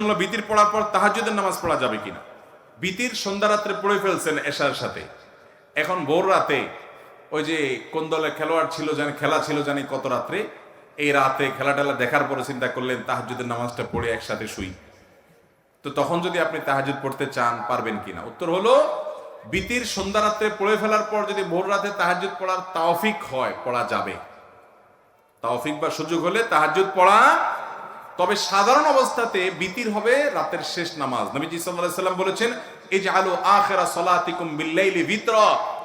বিতির পড়ার পর তাহাজ্জুদের নামাজ পড়া যাবে কিনা? বিতির সন্ধ্যা রাত্রে পড়ে ফেলছেন এশার সাথে। এখন ভোর রাতে ওই যে কোন দলে খেলোয়াড় ছিল জানি, খেলা ছিল জানি কত রাত্রে, এই রাতে খেলা টেলা দেখার পরে চিন্তা করলেন, তাহাজ্জুদের নামাজটা পড়ে একসাথে শুই। তো তখন যদি আপনি তাহাজুদ পড়তে চান, পারবেন কিনা? উত্তর হলো, বিতির সন্ধ্যা রাত্রে পড়ে ফেলার পর যদি ভোর রাতে তাহাজুদ পড়ার তাওফিক হয়, পড়া যাবে। তাওফিক বা সুযোগ হলে তাহাজুদ পড়া তবে সাধারণ অবস্থাতে বিতির হবে রাতের শেষ নামাজ। নবীজি সাল্লাম বলেছেন এই যে আলো আখেরা সলাতিকুম বিল্লাইলি ভিতর।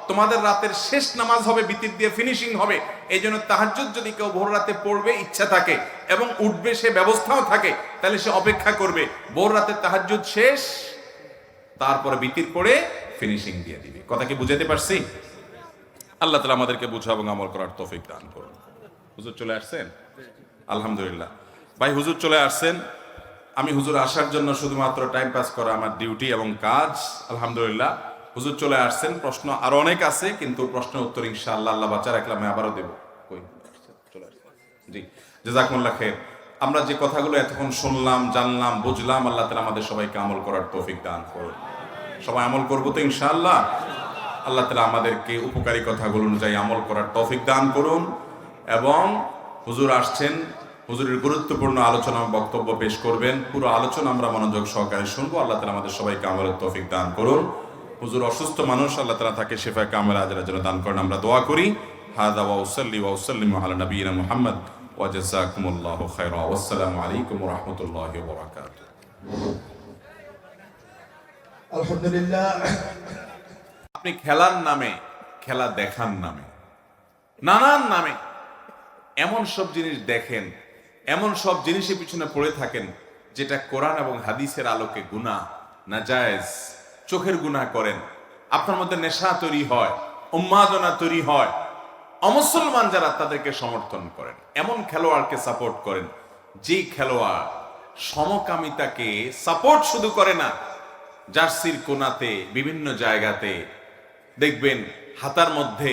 তোমাদের রাতের শেষ নামাজ হবে বিতির দিয়ে ফিনিশিং হবে। এই জন্য তাহাজ্জুদ যদি কেউ ভোর রাতে পড়বে, ইচ্ছা থাকে এবং উঠবে, সে ব্যবস্থাও থাকে, তাহলে সে অপেক্ষা করবে। ভোর রাতে তাহাজ্জুদ শেষ, তারপরে বিতির পড়ে ফিনিশিং দিয়ে দিবে। কথা কি বুঝাতে পারছি? আল্লাহ তালা আমাদেরকে বুঝা এবং আমল করার তৌফিক দান করুন। হুজুর চলে আসছেন? আলহামদুলিল্লাহ। ভাই, হুজুর চলে আসছেন। আমি হুজুর আসার জন্য শুধুমাত্র টাইম পাস করা আমার ডিউটি এবং কাজ, আলহামদুলিল্লাহ। হুজুর চলে আসছেন, প্রশ্ন আরও অনেক আছে, কিন্তু প্রশ্নের উত্তর ইনশাআল্লাহ আল্লাহ বাচ্চা রাখলে আমি আবারও দেবো। জি। জাজাকুল্লাহ খের আমরা যে কথাগুলো এতক্ষণ শুনলাম, জানলাম, বুঝলাম, আল্লাহ তালা আমাদের সবাইকে আমল করার তৌফিক দান করুন। সবাই আমল করব তো ইনশাআল্লাহ? আল্লাহ তালা আমাদেরকে উপকারী কথাগুলো অনুযায়ী আমল করার তৌফিক দান করুন। এবং হুজুর আসছেন হুজুরের গুরুত্বপূর্ণ আলোচনা বক্তব্য পেশ করবেন। পুরো আলোচনা আমরা মনোযোগ সহকারে শুনব। আল্লাহ তালা আমাদের সবাইকে আমলের তৌফিক দান করুন। হুজুর অসুস্থ মানুষ আল্লাহ তালা তাকে শেফা কামেল আজরা জন্য দান করেন। আমরা দোয়া করি হাদা ওয়া উসাল্লি ওয়া উসাল্লিম আলা নবিয়িনা মুহাম্মদ ওয়া জাযাকুমুল্লাহু খায়রা ওয়া আলাইকুম ওয়া রাহমাতুল্লাহি ওয়া বারাকাতুহু। আলহামদুলিল্লাহ। আপনি খেলার নামে খেলা দেখার নামে নানান নামে এমন সব জিনিস দেখেন এমন সব জিনিসের পিছনে পড়ে থাকেন যেটা কোরআন এবং হাদিসের আলোকে গুনাহ, নাজায়েজ, চোখের গুনাহ করেন। আপনার মধ্যে নেশা তৈরি হয়, উন্মাদনা তৈরি হয়। অমুসলমান যারা তাদেরকে সমর্থন করেন, এমন খেলোয়াড়কে সাপোর্ট করেন, যেই খেলোয়াড় সমকামিতাকে সাপোর্ট শুধু করে না, জার্সির কোনাতে, বিভিন্ন জায়গাতে, দেখবেন হাতার মধ্যে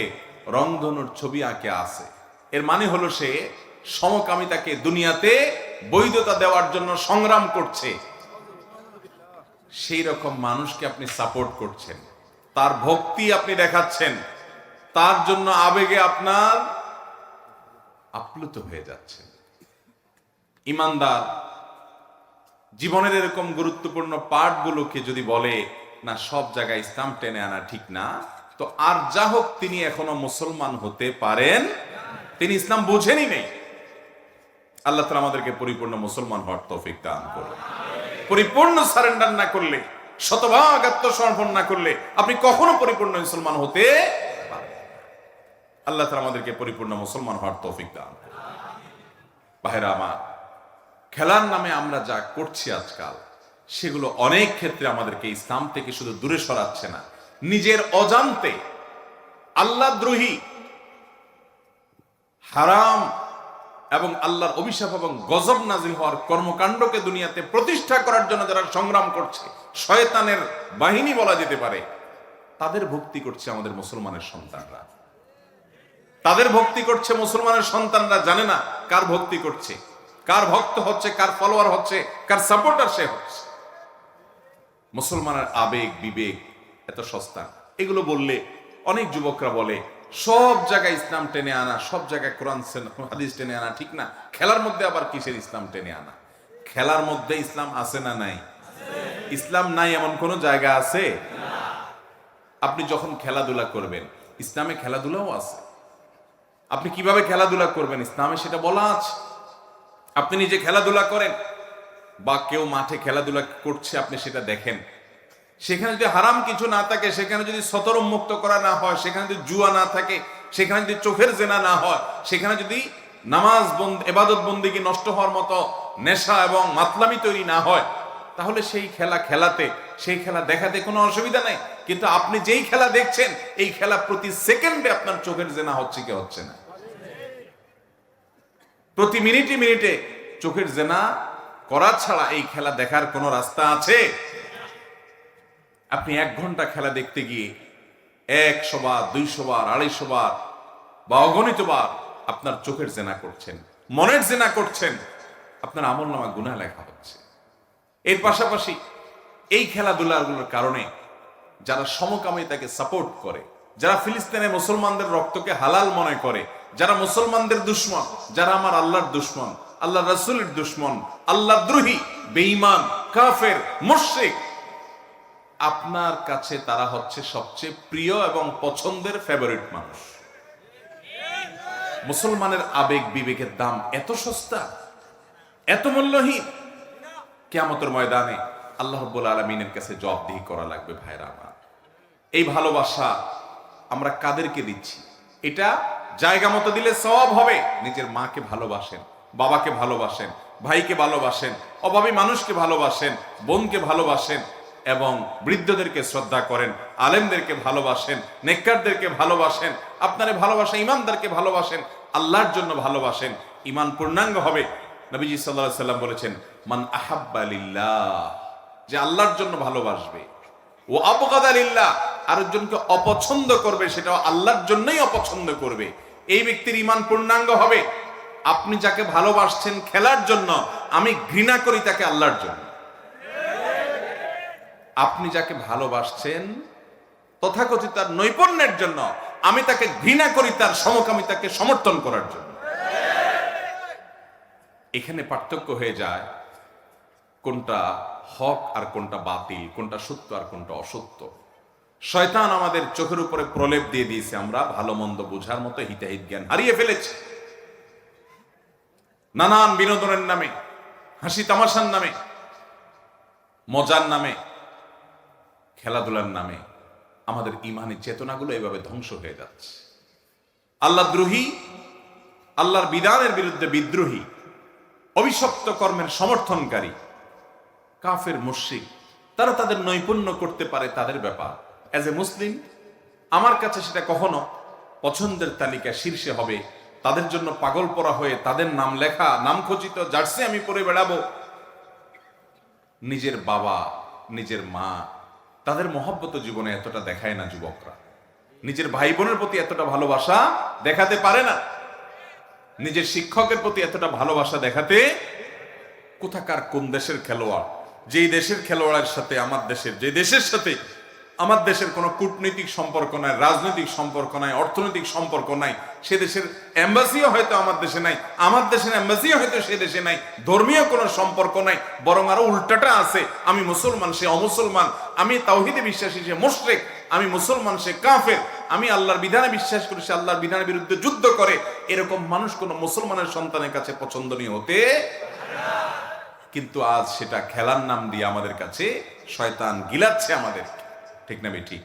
রংধনুর ছবি আঁকে আছে। এর মানে হলো সে সমকামিতাকে দুনিয়াতে বৈধতা দেওয়ার জন্য সংগ্রাম করছে। সেই রকম মানুষকে আপনি সাপোর্ট করছেন। তার ভক্তি আপনি দেখাচ্ছেন। তার জন্য আবেগে আপনার আপ্লুত হয়ে যাচ্ছে ইমানদার, জীবনের এরকম গুরুত্বপূর্ণ পার্টগুলোকে যদি বলে, না, সব জায়গায় ইসলাম টেনে আনা ঠিক না, তো আর যা হোক, তিনি এখনও মুসলমান হতে পারেন। তিনি ইসলাম বুঝেনি নেই। আল্লাহ তালা আমাদেরকে পরিপূর্ণ মুসলমান হওয়ার তৌফিক দান করুন। পরিপূর্ণ সারেন্ডার না করলে, শতভাগ আত্মসমর্পণ না করলে আপনি কখনো পরিপূর্ণ মুসলমান হতে আল্লাহ তালা আমাদেরকে পরিপূর্ণ মুসলমান হওয়ার তৌফিক দান বাহেরা আমার, খেলার নামে আমরা যা করছি আজকাল, সেগুলো অনেক ক্ষেত্রে আমাদেরকে ইসলাম থেকে শুধু দূরে সরাচ্ছে না। নিজের অজান্তে আল্লাহ দ্রোহী, হারাম এবং আল্লাহর অভিশাপ এবং গজব নাজিল হওয়ার কর্মকাণ্ডকে দুনিয়াতে প্রতিষ্ঠা করার জন্য যারা সংগ্রাম করছে, শয়তানের বাহিনী বলা যেতে পারে, তাদের ভক্তি করছে আমাদের মুসলমানের সন্তানরা। তাদের ভক্তি করছে মুসলমানের সন্তানরা জানে না কার ভক্তি করছে, কার ভক্ত হচ্ছে, কার ফলোয়ার হচ্ছে, কার সাপোর্টার সে হচ্ছে। মুসলমানের আবেগ, বিবেক এত সস্তা। এগুলো বললে অনেক যুবকরা বলে সব জায়গায় ইসলাম টেনে আনা, সব জায়গায় কোরআন হাদিস টেনে আনা, ঠিক না? খেলার মধ্যে আবার কিসের ইসলাম টেনে আনা? খেলার মধ্যে ইসলাম আছে না নাই? ইসলাম নাই এমন কোন জায়গা আছে? আপনি যখন খেলাধুলা করবেন, ইসলামে খেলাধুলাও আছে। আপনি কীভাবে খেলাধুলা করবেন? ইসলামে সেটা বলা আছে। আপনি নিজে খেলাধুলা করেন, বা কেউ মাঠে খেলাধুলা করছে, আপনি সেটা দেখেন। সেখানে যদি হারাম কিছু না থাকে, সেখানে যদি সতর মুক্ত করা না হয়, সেখানে যদি জুয়া না থাকে, সেখানে যদি চোখের জেনা না হয়, সেখানে যদি নামাজ বন্দ, এবাদত বন্দিকে নষ্ট হওয়ার মতো নেশা এবং মাতলামি তৈরি না হয়, তাহলে সেই খেলা খেলাতে, সেই খেলা দেখাতে কোনো অসুবিধা নেই। কিন্তু আপনি যেই খেলা দেখছেন, এই খেলা প্রতি সেকেন্ডে আপনার চোখের জেনা হচ্ছে কি হচ্ছে না। প্রতি মিনিটে মিনিটে চোখের জেনা করা ছাড়া এই খেলা দেখার কোনো রাস্তা আছে? আপনি এক ঘণ্টা খেলা দেখতে গিয়ে একশো বার, দুইশো বার, আড়াইশো বার বা অগণিত বার আপনার চোখের জেনা করছেন, মনের জেনা করছেন, আপনার আমল নামা গুণা লেখা হচ্ছে। এর পাশাপাশি এই খেলাধুলাগুলোর কারণে যারা সমকামিতাকে সাপোর্ট করে, যারা ফিলিস্তিনে মুসলমানদের রক্তকে হালাল মনে করে, যারা মুসলমানদের দুশ্মন, যারা আমার আল্লাহর দুশ্মন আল্লাহ রাসূলের দুশ্মন আল্লাহ দ্রোহী, বেঈমান, কাফের, মুশরিক আপনার কাছে তারা হচ্ছে সবচেয়ে প্রিয় এবং পছন্দের ফেভারিট মানুষ। মুসলমানের আবেগ বিবেকের দাম এত সস্তা, এত মূল্যহীন। কেয়ামতের ময়দানে আল্লাহ আলমিনের কাছে জবাবদিহি করা লাগবে, ভাইরা আমার। এই ভালোবাসা আমরা কাদেরকে দিচ্ছি? এটা জায়গা মতো দিলে সব হবে। নিজের মাকে ভালোবাসেন, বাবাকে ভালোবাসেন, ভাইকে ভালোবাসেন, অভাবী মানুষকে ভালোবাসেন, বোনকে ভালোবাসেন এবং বৃদ্ধদেরকে শ্রদ্ধা করেন, আলেমদেরকে ভালোবাসেন, নেককারদেরকে ভালোবাসেন, আপনারা ভালোবাসেন ইমানদারকে ভালোবাসেন, আল্লাহর জন্য ভালোবাসেন, ইমান পূর্ণাঙ্গ হবে। নবীজি সাল্লাহ সাল্লাম বলেছেন, মান আহাব্বা লিল্লাহ যে আল্লাহর জন্য ভালোবাসবে। ও অপকাদ আলিল্লাহ আরেকজনকে অপছন্দ করবে, সেটাও আল্লাহর জন্যই অপছন্দ করবে। এই ব্যক্তির ইমান পূর্ণাঙ্গ হবে। আপনি যাকে ভালোবাসছেন খেলার জন্য, আমি ঘৃণা করি তাকে আল্লাহর জন্য। আপনি যাকে ভালোবাসছেন তথাকথিত তার নৈপুণ্যের জন্য, আমি তাকে ঘৃণা করি তার সমকামিতাকে সমর্থন করার জন্য। এখানে পার্থক্য হয়ে যায় কোনটা হক আর কোনটা বাতিল, কোনটা সত্য আর কোনটা অসত্য। শয়তান আমাদের চোখের উপরে প্রলেপ দিয়ে দিয়েছে আমরা, ভালো মন্দ বোঝার মতো হিতাহিত জ্ঞান হারিয়ে ফেলেছি। নানান বিনোদনের নামে, হাসি তামাশার নামে, মজার নামে খেলাধুলার নামে আমাদের ইমানের চেতনাগুলো এভাবে ধ্বংস হয়ে যাচ্ছে। আল্লাহ দ্রোহী, আল্লাহর বিধানের বিরুদ্ধে বিদ্রোহী, অভিশপ্ত কর্মের সমর্থনকারী, কাফের, মুশরিক, তারা তাদের নৈপুণ্য করতে পারে তাদের ব্যাপার। অ্যাজ এ মুসলিম আমার কাছে সেটা কখনো পছন্দের তালিকা শীর্ষে হবে। তাদের জন্য পাগল পরা হয়ে তাদের নাম লেখা, নাম খচিত, জার্সি আমি পরে বেড়াবো। নিজের বাবা, নিজের মা তাদের মহব্বত জীবনে এতটা দেখায় না যুবকরা। নিজের ভাই বোনের প্রতি এতটা ভালোবাসা দেখাতে পারে না। নিজের শিক্ষকের প্রতি এতটা ভালোবাসা দেখাতে কোথাকার কোন দেশের খেলোয়াড়? যেই দেশের খেলোয়াড়ের সাথে, আমার দেশের যে দেশের সাথে আমার দেশের কোনো কূটনৈতিক সম্পর্ক নাই, রাজনৈতিক সম্পর্ক নাই, অর্থনৈতিক সম্পর্ক নাই, সে দেশের এম্বাসিও হয়তো আমার দেশে নাই, আমার দেশের এম্বাসিও হয়তো সে দেশে নাই, ধর্মীয় কোনো সম্পর্ক নাই, বরং আরও উল্টাটা আছে, আমি মুসলমান, সে অমুসলমান, আমি তাওহিদে বিশ্বাসী, সে মুশরিক, আমি মুসলমান, সে কাফের, আমি আল্লাহর বিধানে বিশ্বাস করি, সে আল্লাহর বিধানের বিরুদ্ধে যুদ্ধ করে, এরকম মানুষ কোনো মুসলমানের সন্তানের কাছে পছন্দনীয় হতে কিন্তু আজ সেটা খেলার নাম দিয়ে আমাদের কাছে শয়তান গিলাচ্ছে আমাদের ঠিক না ঠিক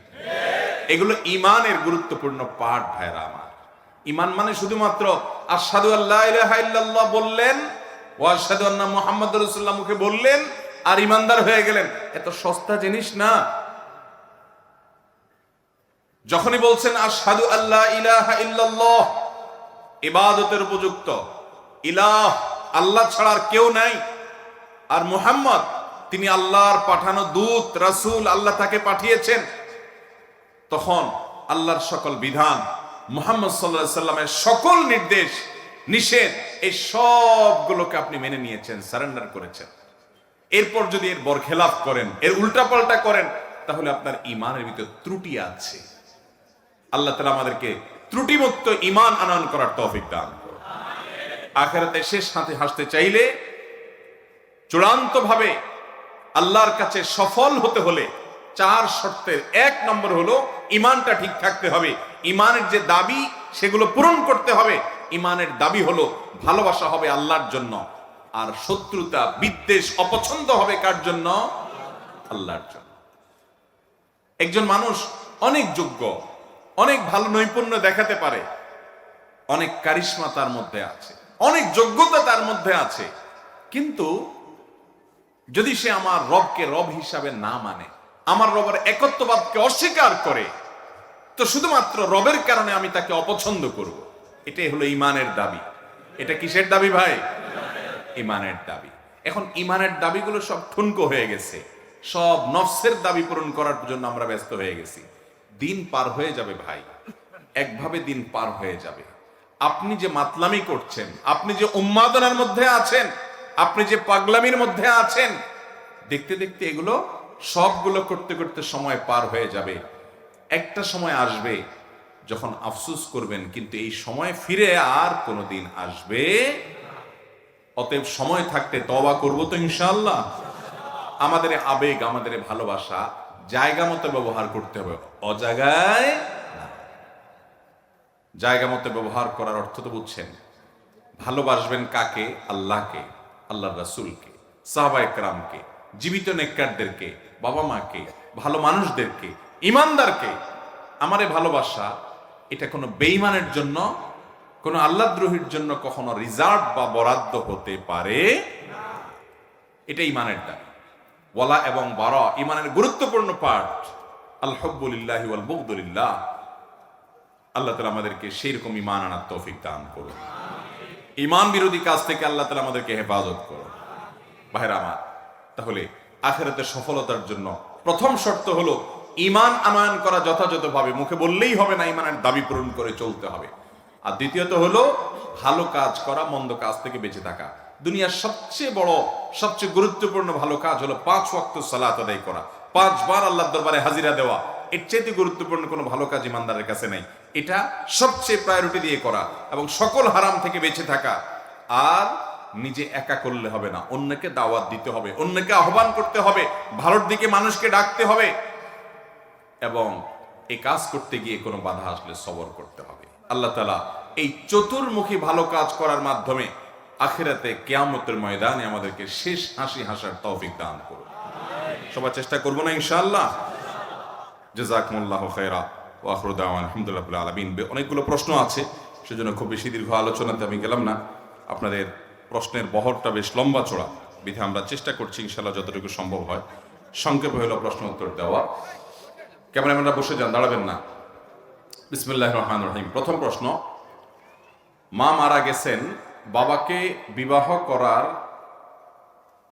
এগুলো ইমানের গুরুত্বপূর্ণ পাঠ ভাইরা আমার। ইমান মানে শুধুমাত্র আসাদু আল্লাহ বললেন ও আসাদু মোহাম্মদ বললেন আর ইমানদার হয়ে গেলেন। এত সস্তা জিনিস না। যখনই বলছেন আসাদু আল্লাহ ইলাহা ইল্লাল্লাহ, ইবাদতের উপযুক্ত, ইলাহ, আল্লাহ ছাড়ার কেউ নাই। আর মুহাম্মদ তিনি আল্লাহর পাঠানো দূত, রাসূল আল্লাহ তাকে পাঠিয়েছেন। তখন আল্লাহর সকল বিধান, মোহাম্মদ সাল্লাহ সাল্লামের সকল নির্দেশ, নিষেধ, এই সবগুলোকে আপনি মেনে নিয়েছেন, সারেন্ডার করেছেন। এরপর যদি এর বরখেলাপ করেন, এর উল্টাপাল্টা করেন, তাহলে আপনার ইমানের ভিতর ত্রুটি আছে। আল্লাহ তালা আমাদেরকে ত্রুটিমুক্ত ইমান আনয়ন করার তৌফিক দান আখেরাতে শেষ হাতে হাসতে চাইলে চূড়ান্ত ভাবে আল্লাহর কাছে সফল হতে হলে চার শর্তের এক নম্বর হলো, ইমানটা ঠিক থাকতে হবে। ইমানের যে দাবি, সেগুলো পূরণ করতে হবে। ইমানের দাবি হলো, ভালোবাসা হবে আল্লাহর জন্য। আর শত্রুতা, বিদ্বেষ, অপছন্দ হবে কার জন্য? আল্লাহর জন্য। একজন মানুষ অনেক যোগ্য, অনেক ভালো নৈপুণ্য দেখাতে পারে, অনেক কারিশ্মা তার মধ্যে আছে, অনেক যোগ্যতা তার মধ্যে আছে, কিন্তু যদি সে আমার রবকে রব হিসাবে না মানে আমার রবের একত্ববাদকে অস্বীকার করে, তো শুধুমাত্র রবের কারণে আমি তাকে অপছন্দ করব। এটাই হলো ইমানের দাবি। এটা কিসের দাবি ভাই? ইমানের দাবি। এখন ইমানের দাবিগুলো সব ঠুনকো হয়ে গেছে। সব নফসের দাবি পূরণ করার জন্য আমরা ব্যস্ত হয়ে গেছি। দিন পার হয়ে যাবে ভাই। একভাবে দিন পার হয়ে যাবে। আপনি যে মাতলামি করছেন, আপনি যে উন্মাদনার মধ্যে আছেন আপনি যে পাগলামির মধ্যে আছেন, দেখতে দেখতে এগুলো সবগুলো করতে করতে সময় পার হয়ে যাবে। একটা সময় আসবে যখন আফসুস করবেন, কিন্তু এই সময় ফিরে আর কোনোদিন আসবে অতএব সময় থাকতে তবা করব তো ইনশাল্লাহ আমাদের আবেগ, আমাদের ভালোবাসা জায়গা মতো ব্যবহার করতে হবে অজাগায় না। জায়গা মতো ব্যবহার করার অর্থ তো বুঝছেন, ভালোবাসবেন কাকে? আল্লাহকে। আল্লাহ রাসুলকে, সাহবা একরামকে, জীবিত নেককারদেরকে, বাবা মাকে, ভালো মানুষদেরকে, ইমানদারকে আমারে ভালোবাসা, এটা কোনো বেইমানের জন্য, কোনো আল্লাহদ্রোহীর জন্য কখনো রিজার্ভ বা বরাদ্দ হতে পারে এটা ইমানের দাবি। ওয়ালা এবং বারা ইমানের গুরুত্বপূর্ণ পার্ট আল্লাহবুলিল্লাহি ওয়াল বুগদুলিল্লাহ আল্লাহ তালা আমাদেরকে সেইরকম ইমান আনার তৌফিক দান করুন। ইমান বিরোধী কাজ থেকে আল্লাহ তালা আমাদেরকে হেফাজত করুন। ভাইরা আমার, তাহলে আখেরাতের সফলতার জন্য প্রথম শর্ত হলো ইমান আনয়ন করা যথাযথভাবে, মুখে বললেই হবে না ইমানের দাবি পূরণ করে চলতে হবে। আর দ্বিতীয়ত হলো, ভালো কাজ করা, মন্দ কাজ থেকে বেঁচে থাকা। দুনিয়ার সবচেয়ে বড়, সবচেয়ে গুরুত্বপূর্ণ ভালো কাজ হলো পাঁচ ওয়াক্ত সালাত আদায় করা। পাঁচবার আল্লাহর দরবারে হাজিরা দেওয়া। এর চাইতে গুরুত্বপূর্ণ কোনো ভালো কাজ ইমানদারের কাছে নাই। এটা সবচেয়ে প্রায়োরিটি দিয়ে করা এবং সকল হারাম থেকে বেঁচে থাকা। আর নিজে একা করলে হবে না। অন্যকে দাওয়াত দিতে হবে, অন্যকে আহ্বান করতে হবে, ভালোর দিকে মানুষকে ডাকতে হবে এবং এই কাজ করতে গিয়ে কোনো বাধা আসলে সবর করতে হবে। আল্লাহ তালা এই চতুর্মুখী ভালো কাজ করার মাধ্যমে আখেরাতে কেয়ামতের ময়দানে আমাদেরকে শেষ হাসি হাসার তৌফিক দান করুন। সবার চেষ্টা করব না ইনশাআল্লাহ? জাজাকুমুল্লাহ খেরা ওয়াহরুদ্দাওয়ান আলহামদুলিল্লাহ আলমিন। অনেকগুলো প্রশ্ন আছে, সেজন্য খুব বেশি দীর্ঘ আলোচনাতে আমি গেলাম না। আপনাদের প্রশ্নের বহরটা বেশ লম্বা চড়া বিধে আমরা চেষ্টা করছি ইনশাল্লাহ যতটুকু সম্ভব হয়। সংক্ষেপে হলো প্রশ্ন উত্তর দেওয়া। ক্যামেরাম্যানরা বসে যান, দাঁড়াবেন না। বিসমুল্লাহ রহমান রহিম। প্রথম প্রশ্ন, মা মারা গেছেন, বাবাকে বিবাহ করার